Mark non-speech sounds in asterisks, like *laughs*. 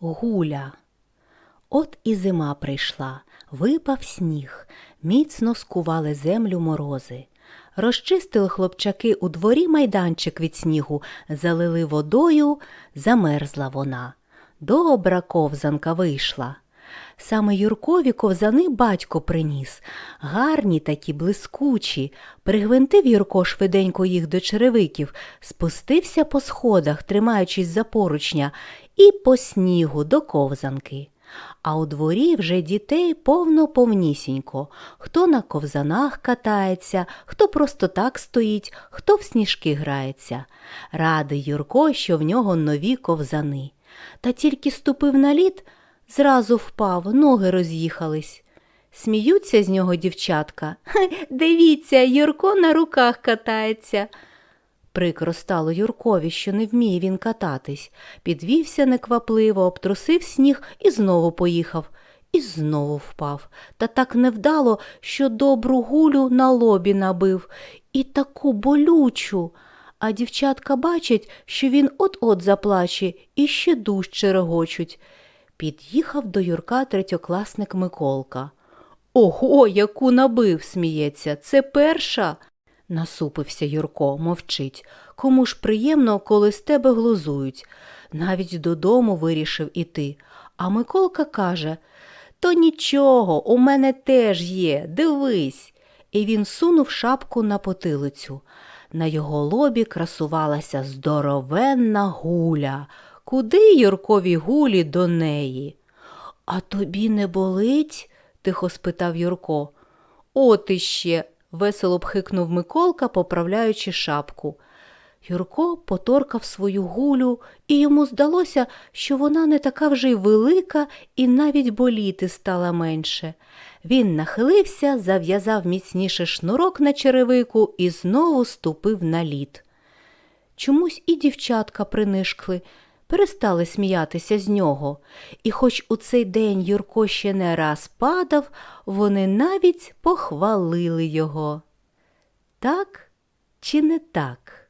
Гуля. От і зима прийшла, випав сніг, міцно скували землю морози. Розчистили хлопчаки у дворі майданчик від снігу, залили водою, замерзла вона. Добра ковзанка вийшла. Саме Юркові ковзани батько приніс, гарні такі, блискучі. Пригвинтив Юрко швиденько їх до черевиків, спустився по сходах, тримаючись за поручня, і по снігу до ковзанки. А у дворі вже дітей повно повнісінько. Хто на ковзанах катається, хто просто так стоїть, хто в сніжки грається. Радий Юрко, що в нього нові ковзани. Та тільки ступив на лід, зразу впав, ноги роз'їхались. Сміються з нього дівчатка. «Хе, *laughs* Дивіться, Юрко на руках катається. Прикро стало Юркові, що не вміє він кататись. Підвівся неквапливо, обтрусив сніг і знову поїхав. І знову впав. Та так невдало, що добру гулю на лобі набив. І таку болючу. А дівчатка бачать, що він от-от заплаче і ще дужче регочуть. Під'їхав до Юрка третьокласник Миколка. Ого, яку набив, сміється, це перша. Насупився Юрко, мовчить. Кому ж приємно, коли з тебе глузують. Навіть додому вирішив іти. А Миколка каже То нічого, у мене теж є, дивись. І він сунув шапку на потилицю. На його лобі красувалася здоровенна гуля. Куди Юркові гулі до неї? А тобі не болить? тихо спитав Юрко. От іще, весело бхикнув Миколка, поправляючи шапку. Юрко поторкав свою гулю, і йому здалося, що вона не така вже й велика і навіть боліти стала менше. Він нахилився, зав'язав міцніше шнурок на черевику і знову ступив на лід. Чомусь і дівчатка принишкли, перестали сміятися з нього, і хоч у цей день Юрко ще не раз падав, вони навіть похвалили його. Так чи не так?